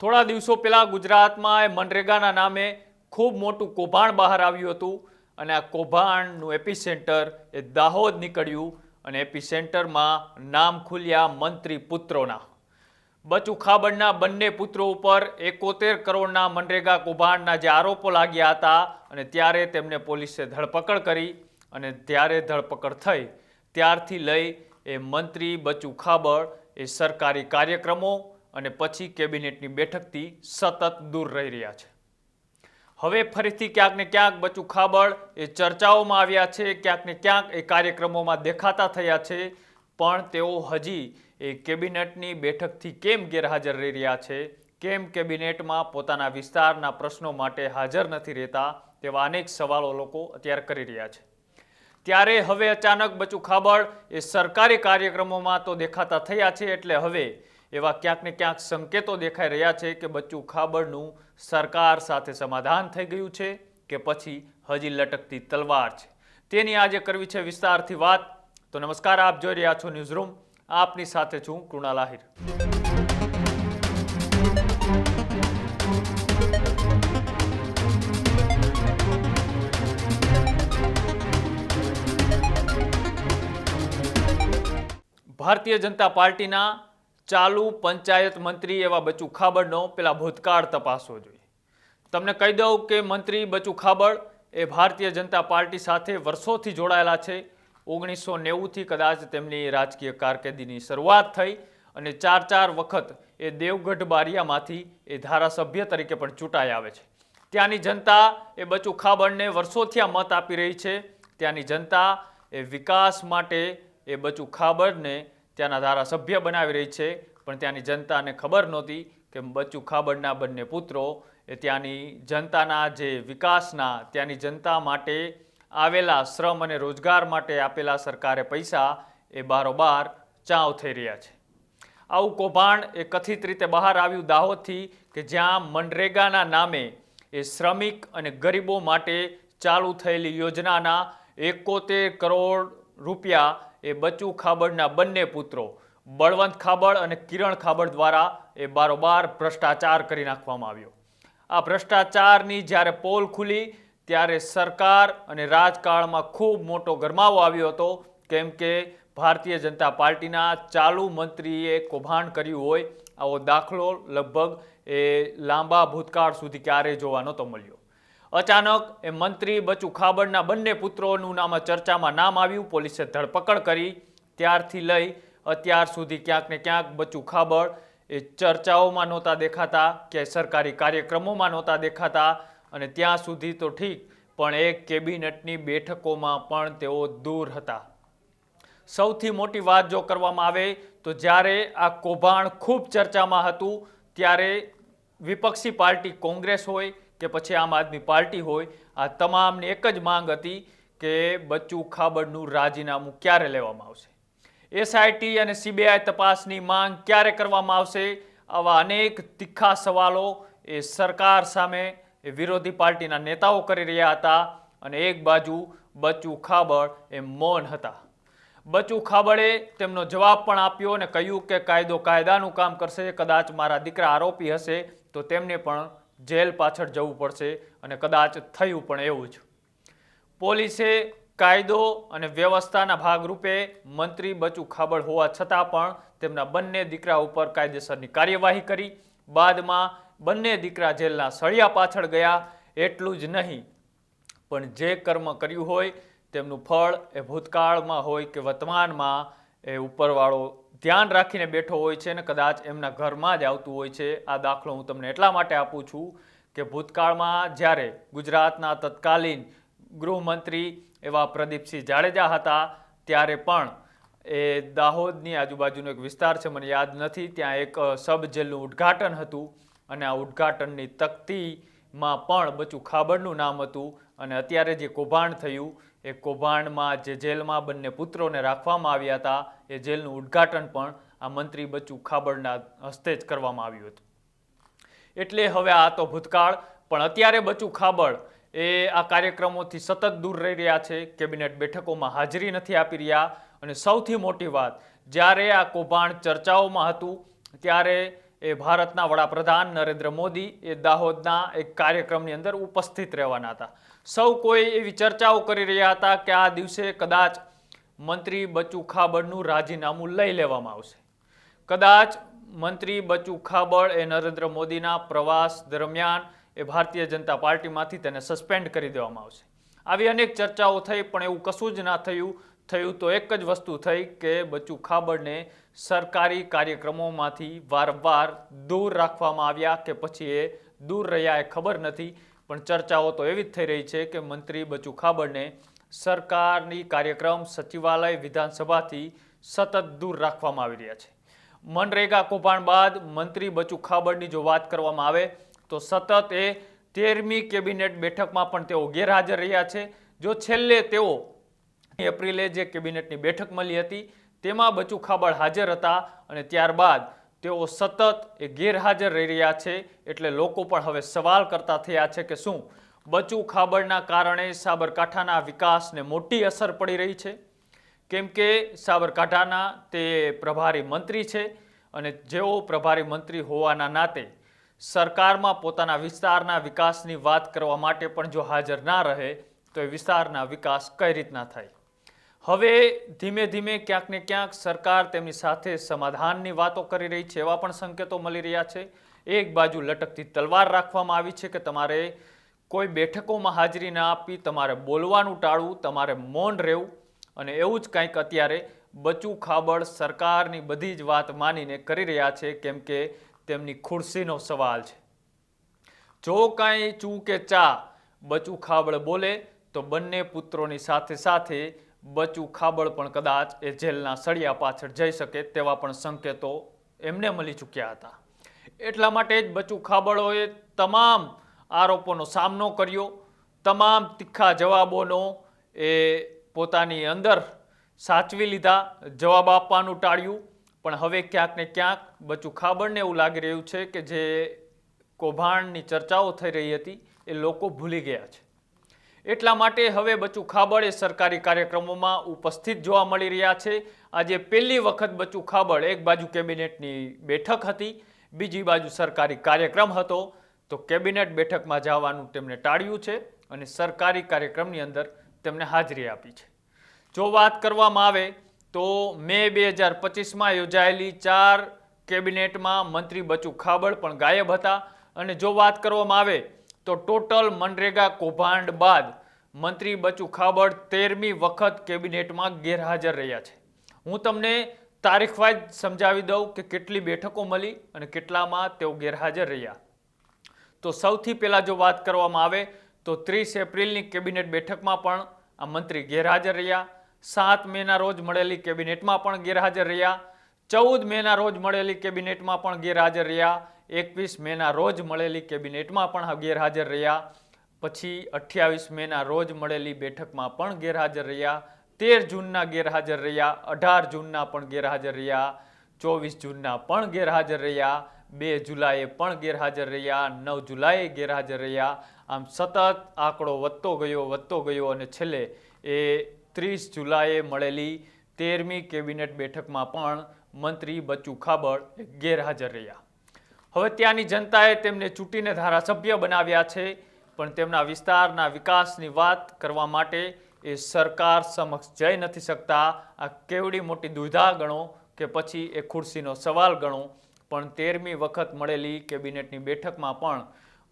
થોડા દિવસો પહેલાં ગુજરાતમાં મનરેગાના નામે ખૂબ મોટું કૌભાંડ બહાર આવ્યું હતું અને આ કૌભાંડનું એપિસેન્ટર એ દાહોદ નીકળ્યું અને એપિસેન્ટરમાં નામ ખુલ્યા મંત્રી પુત્રોના. બચુ ખાબડના બંને પુત્રો ઉપર એકોતેર કરોડના મનરેગા કૌભાંડના જે આરોપો લાગ્યા હતા અને ત્યારે તેમને પોલીસે ધરપકડ કરી અને ત્યારે ધરપકડ થઈ. ત્યારથી લઈ એ મંત્રી બચુ ખાબડ એ સરકારી કાર્યક્રમો અને પછી કેબિનેટની બેઠકથી સતત દૂર રહી રહ્યા છે. હવે ફરીથી ક્યાંક ને ક્યાંક બચુ ખાબળ એ ચર્ચાઓમાં આવ્યા છે, ક્યાંક ને ક્યાંક એ કાર્યક્રમોમાં દેખાતા થયા છે, પણ તેઓ હજી એ કેબિનેટની બેઠકથી કેમ ગેરહાજર રહી રહ્યા છે, કેમ કેબિનેટમાં પોતાના વિસ્તારના પ્રશ્નો માટે હાજર નથી રહેતા તેવા અનેક સવાલો લોકો અત્યારે કરી રહ્યા છે. ત્યારે હવે અચાનક બચુ ખાબળ એ સરકારી કાર્યક્રમોમાં તો દેખાતા થયા છે, એટલે હવે એવા ક્યાંક ને ક્યાંક સંકેતો દેખાઈ રહ્યા છે કે બચ્ચું ખાબડનું સરકાર સાથે સમાધાન થઈ ગયું છે કે પછી હજી લટકતી તલવાર છે. તેની આજે કરવી છે વિસ્તારથી વાત. તો નમસ્કાર, આપ જોઈ રહ્યા છો ન્યૂઝ રૂમ આપની સાથે છું કૃણાલ આહિર ભારતીય જનતા પાર્ટીના ચાલુ પંચાયત મંત્રી એવા બચુ ખાબડનો પેલા ભૂતકાળ તપાસવો જોઈએ. તમને કહી દઉં કે મંત્રી બચુ ખાબડ એ ભારતીય જનતા પાર્ટી સાથે વર્ષોથી જોડાયેલા છે. ઓગણીસો નેવુંથી કદાચ તેમની રાજકીય કારકિર્દીની શરૂઆત થઈ અને ચાર ચાર વખત એ દેવગઢ બારિયામાંથી એ ધારાસભ્ય તરીકે પણ ચૂંટાઈ આવે છે. ત્યાંની જનતા એ બચુ ખાબડને વર્ષોથી આ મત આપી રહી છે. ત્યાંની જનતા એ વિકાસ માટે એ બચુ ખાબડને ત્યાંના ધારાસભ્ય બનાવી રહી છે, પણ ત્યાંની જનતાને ખબર નહોતી કે બચુ ખાબડના બંને પુત્રો એ ત્યાંની જનતાના જે વિકાસના, ત્યાંની જનતા માટે આવેલા શ્રમ અને રોજગાર માટે આપેલા સરકારે પૈસા એ બારોબાર ચાવ થઈ રહ્યા છે. આવું કૌભાંડ એ કથિત રીતે બહાર આવ્યું દાહોદથી કે જ્યાં મનરેગાના નામે એ શ્રમિક અને ગરીબો માટે ચાલુ થયેલી યોજનાના એકોતેર કરોડ રૂપિયા એ બચુ ખાબડના બંને પુત્રો, બળવંત ખાબડ અને કિરણ ખાબડ દ્વારા એ બારોબાર ભ્રષ્ટાચાર કરી નાખવામાં આવ્યો. આ ભ્રષ્ટાચારની જ્યારે પોલ ખુલી, ત્યારે સરકાર અને રાજકારણમાં ખૂબ મોટો ગરમાવો આવ્યો હતો, કેમ કે ભારતીય જનતા પાર્ટીના ચાલુ મંત્રીએ કૌભાંડ કર્યું હોય, આવો દાખલો લગભગ એ લાંબા ભૂતકાળ સુધી ક્યારેય જોવા નહોતો મળ્યો. અચાનક એ મંત્રી બચુ ખાબડના બંને પુત્રોનું નામ ચર્ચામાં નામ આવ્યું. પોલીસે ધરપકડ કરી. ત્યારથી લઈ અત્યાર સુધી ક્યાંક ને ક્યાંક બચુ ખાબડ એ ચર્ચાઓમાં નહોતા દેખાતા કે સરકારી કાર્યક્રમોમાં નહોતા દેખાતા અને ત્યાં સુધી તો ઠીક, પણ એક કેબિનેટની બેઠકોમાં પણ તેઓ દૂર હતા. સૌથી મોટી વાત જો કરવામાં આવે તો જ્યારે આ કૌભાંડ ખૂબ ચર્ચામાં હતું, ત્યારે વિપક્ષી પાર્ટી કોંગ્રેસ હોય કે પછી આમ આદમી પાર્ટી હોય, આ તમામની એક જ માંગ હતી કે બચ્ચુ ખાબડનું રાજીનામું ક્યારે લેવામાં આવશે? એસઆઈટી અને સીબીઆઈ તપાસની માંગ ક્યારે કરવામાં આવશે? આવા અનેક તીખા સવાલો એ સરકાર સામે એ વિરોધી પાર્ટીના નેતાઓ કરી રહ્યા હતા અને એક બાજુ બચ્ચુ ખાબડ એ મૌન હતા. બચુ ખાબડે તેમનો જવાબ પણ આપ્યો અને કહ્યું કે કાયદો કાયદાનું કામ કરશે, કદાચ મારા દીકરા આરોપી હશે તો તેમને પણ જેલ પાછળ જવું પડશે અને કદાચ થયું પણ એવું જ. પોલીસે કાયદો અને વ્યવસ્થાના ભાગરૂપે મંત્રી બચુ ખાબડ હોવા છતાં પણ તેમના બંને દીકરા ઉપર કાયદેસરની કાર્યવાહી કરી. બાદમાં બંને દીકરા જેલના સળિયા પાછળ ગયા, એટલું જ નહીં. પણ જે કર્મ કર્યું હોય, તેમનું ફળ એ ભૂતકાળમાં હોય કે વર્તમાનમાં એ ઉપરવાળો ધ્યાન રાખીને બેઠો હોય છે ને કદાચ એમના ઘરમાં જ આવતું હોય છે. આ દાખલો હું તમને એટલા માટે આપું છું કે ભૂતકાળમાં જ્યારે ગુજરાતના તત્કાલીન ગૃહમંત્રી એવા પ્રદીપસિંહ જાડેજા હતા, ત્યારે પણ એ દાહોદની આજુબાજુનો એક વિસ્તાર છે, મને યાદ નથી, ત્યાં એક સબ જેલનું ઉદ્ઘાટન હતું અને આ ઉદ્ઘાટનની તકતીમાં પણ બચુ ખાબડનું નામ હતું અને અત્યારે જે કૌભાંડ થયું, એ કૌભાંડમાં જે જેલમાં બંને પુત્રોને રાખવામાં આવ્યા હતા, એ જેલનું ઉદ્ઘાટન પણ આ મંત્રી બચુ ખાબડના હસ્તે જ કરવામાં આવ્યું હતું. એટલે હવે આ તો ભૂતકાળ, પણ અત્યારે બચુ ખાબડ એ આ કાર્યક્રમોથી સતત દૂર રહી રહ્યા છે, કેબિનેટ બેઠકોમાં હાજરી નથી આપી રહ્યા. અને સૌથી મોટી વાત, જ્યારે આ કૌભાંડ ચર્ચાઓમાં હતું, ત્યારે એ ભારતના વડાપ્રધાન નરેન્દ્ર મોદી એ દાહોદના એક કાર્યક્રમની અંદર ઉપસ્થિત રહેવાના હતા. સૌ કોઈ એવી ચર્ચાઓ કરી રહ્યા હતા કે આ દિવસે કદાચ મંત્રી બચુ ખાબડનું રાજીનામું લઈ લેવામાં આવશે. કદાચ મંત્રી બચુ ખાબડ એ નરેન્દ્ર મોદીના પ્રવાસ દરમિયાન એ ભારતીય જનતા પાર્ટીમાંથી તેને સસ્પેન્ડ કરી દેવામાં આવશે. આવી અનેક ચર્ચાઓ થઈ પણ એવું કશું જ ના થયું થયું તો એક જ વસ્તુ થઈ કે બચુ ખાબડને સરકારી કાર્યક્રમોમાંથી વારંવાર દૂર રાખવામાં આવ્યા કે પછી એ દૂર રહ્યા એ ખબર નથી. પણ ચર્ચાઓ તો એવી જ થઈ રહી છે કે મંત્રી બચુ ખાબડને સરકારની કાર્યક્રમ સચિવાલય વિધાનસભાથી સતત દૂર રાખવામાં આવી રહ્યા છે. મનરેગા કૌભાંડ બાદ મંત્રી બચુ ખાબડની જો વાત કરવામાં આવે તો સતત એ તેરમી કેબિનેટ બેઠકમાં પણ તેઓ ગેરહાજર રહ્યા છે. જો છેલ્લે તેઓ એપ્રિલે જે કેબિનેટની બેઠક મળી હતી, તેમાં બચુ ખાબડ હાજર હતા અને ત્યારબાદ તેઓ સતત એ ગેરહાજર રહી રહ્યા છે, એટલે લોકો પણ હવે સવાલ કરતા થયા છે કે શું બચુ ખાબડના કારણે સાબરકાંઠાના વિકાસને મોટી અસર પડી રહી છે? કેમ કે સાબરકાંઠાના તે પ્રભારી મંત્રી છે અને જેઓ પ્રભારી મંત્રી હોવાના નાતે સરકારમાં પોતાના વિસ્તારના વિકાસની વાત કરવા માટે પણ જો હાજર ના રહે, તો એ વિસ્તારના વિકાસ કઈ રીતના થાય? હવે ધીમે ધીમે ક્યાંક ને ક્યાંક સરકાર તેમની સાથે સમાધાનની વાતો કરી રહી છે એવા પણ સંકેતો મળી રહ્યા છે. એક બાજુ લટકતી તલવાર રાખવામાં આવી છે કે તમારે કોઈ બેઠકોમાં હાજરી ના આપી, તમારે બોલવાનું ટાળવું, તમારે મૌન રહેવું અને એવું જ કંઈક અત્યારે બચુ ખાબડ સરકારની બધી જ વાત માનીને કરી રહ્યા છે કેમ કે તેમની ખુરશીનો સવાલ છે. જો કાંઈ ચૂ કે ચા બચુ ખાબડ બોલે, તો બંને પુત્રોની સાથે સાથે બચુ ખાબડ પણ કદાચ એ જેલના સળિયા પાછળ જઈ શકે તેવા પણ સંકેતો એમને મળી ચૂક્યા હતા. એટલા માટે જ બચુ ખાબડોએ તમામ આરોપોનો સામનો કર્યો. તમામ તીખા જવાબોનો એ પોતાની અંદર સાચવી લીધા, જવાબ આપવાનું ટાળ્યું. પણ હવે ક્યાંક ને ક્યાંક બચુ ખાબડને એવું લાગી રહ્યું છે કે જે કૌભાંડની ચર્ચાઓ થઈ રહી હતી એ લોકો ભૂલી ગયા છે. એટલા માટે હવે બચુ ખાબડ એ સરકારી કાર્યક્રમોમાં ઉપસ્થિત જોવા મળી રહ્યા છે. આજે પહેલી વખત બચુ ખાબડ એક બાજુ કેબિનેટની બેઠક હતી, બીજી બાજુ સરકારી કાર્યક્રમ હતો. તો કેબિનેટ બેઠકમાં જવાનું તેમણે ટાળ્યું છે અને સરકારી કાર્યક્રમની અંદર તેમને હાજરી આપી છે. જો વાત કરવામાં આવે તો મે બે હજાર પચીસમાં યોજાયેલી ચાર કેબિનેટમાં મંત્રી બચુ ખાબડ પણ ગાયબ હતા. અને જો વાત કરવામાં આવે તો ટોટલ મનરેગા કૌભાંડ બાદ મંત્રી બચુ ખાબડ તેરમી વખત કેબિનેટમાં ગેરહાજર રહ્યા છે. હું તમને તારીખ વાઇઝ સમજાવી દઉં કે કેટલી બેઠકો મળી અને કેટલામાં તેઓ ગેરહાજર રહ્યા. તો સૌથી પહેલાં જો વાત કરવામાં આવે, તો ત્રીસ એપ્રિલની કેબિનેટ બેઠકમાં પણ આ મંત્રી ગેરહાજર રહ્યા. સાત મેના રોજ મળેલી કેબિનેટમાં પણ ગેરહાજર રહ્યા. ચૌદ મેના રોજ મળેલી કેબિનેટમાં પણ ગેરહાજર રહ્યા. એકવીસ મેના રોજ મળેલી કેબિનેટમાં પણ ગેરહાજર રહ્યા. પછી અઠ્યાવીસ મેના રોજ મળેલી બેઠકમાં પણ ગેરહાજર રહ્યા, તેર જૂનના ગેરહાજર રહ્યા, અઢાર જૂનના પણ ગેરહાજર રહ્યા, ચોવીસ જૂનના પણ ગેરહાજર રહ્યા, બે જુલાઈએ પણ ગેરહાજર રહ્યા, નવ જુલાઈએ ગેરહાજર રહ્યા. આમ સતત આંકડો વધતો ગયો વધતો ગયો અને છેલ્લે એ ત્રીસ જુલાઈએ મળેલી તેરમી કેબિનેટ બેઠકમાં પણ મંત્રી બચુ ખાબડ ગેરહાજર રહ્યા. હવે ત્યાંની જનતાએ તેમને ચૂંટીને ધારાસભ્ય બનાવ્યા છે. પણ તેમના વિસ્તારના વિકાસની વાત કરવા માટે એ સરકાર સમક્ષ જઈ નથી શકતા. આ કેવડી મોટી દુવિધા ગણો કે પછી એ ખુરશીનો સવાલ ગણો. પણ તેરમી વખત મળેલી કેબિનેટની બેઠકમાં પણ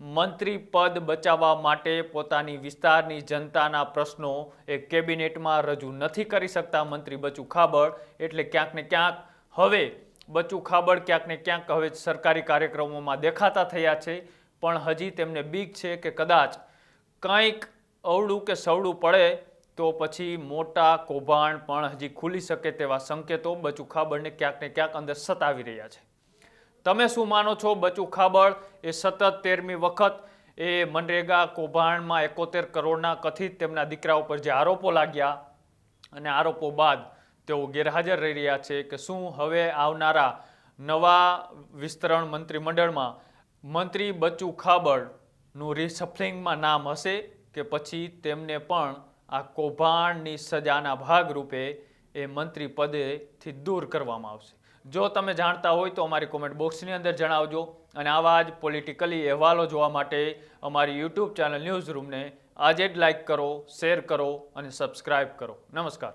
મંત્રી પદ બચાવવા માટે પોતાની વિસ્તારની જનતાના પ્રશ્નો એ કેબિનેટમાં રજૂ નથી કરી શકતા મંત્રી બચુ ખાબડ. એટલે ક્યાંક ને ક્યાંક હવે બચુ ખાબડ ક્યાંક ને ક્યાંક હવે સરકારી કાર્યક્રમોમાં દેખાતા થયા છે. પણ હજી તેમને બીક છે કે કદાચ કંઈક અવળું કે સવળું પડે તો પછી મોટા કૌભાંડ પણ હજી ખુલી શકે તેવા સંકેતો બચુ ખાબડને ક્યાંક ને ક્યાંક અંદર સતાવી રહ્યા છે. તમે શું માનો છો? બચુ ખાબડ એ સતત તેરમી વખત એ મનરેગા કૌભાંડમાં એકોતેર કરોડના કથિત તેમના દીકરા ઉપર જે આરોપો લાગ્યા અને આરોપો બાદ તેઓ ગેરહાજર રહી રહ્યા છે કે શું હવે આવનારા નવા વિસ્તરણ મંત્રીમંડળમાં મંત્રી બચ્ચુ ખાબડનું રિસફલિંગમાં નામ હશે કે પછી તેમને પણ આ કૌભાંડની સજાના ભાગરૂપે એ મંત્રી પદેથી દૂર કરવામાં આવશે. જો તમે જાણતા હોય તો અમારી કોમેન્ટ બોક્સની અંદર જણાવજો અને આવા જ પોલિટિકલી અહેવાલો જોવા માટે અમારી યુટ્યુબ ચેનલ ન્યૂઝ રૂમને આજે જ લાઈક કરો શેર કરો અને સબસ્ક્રાઈબ કરો. નમસ્કાર.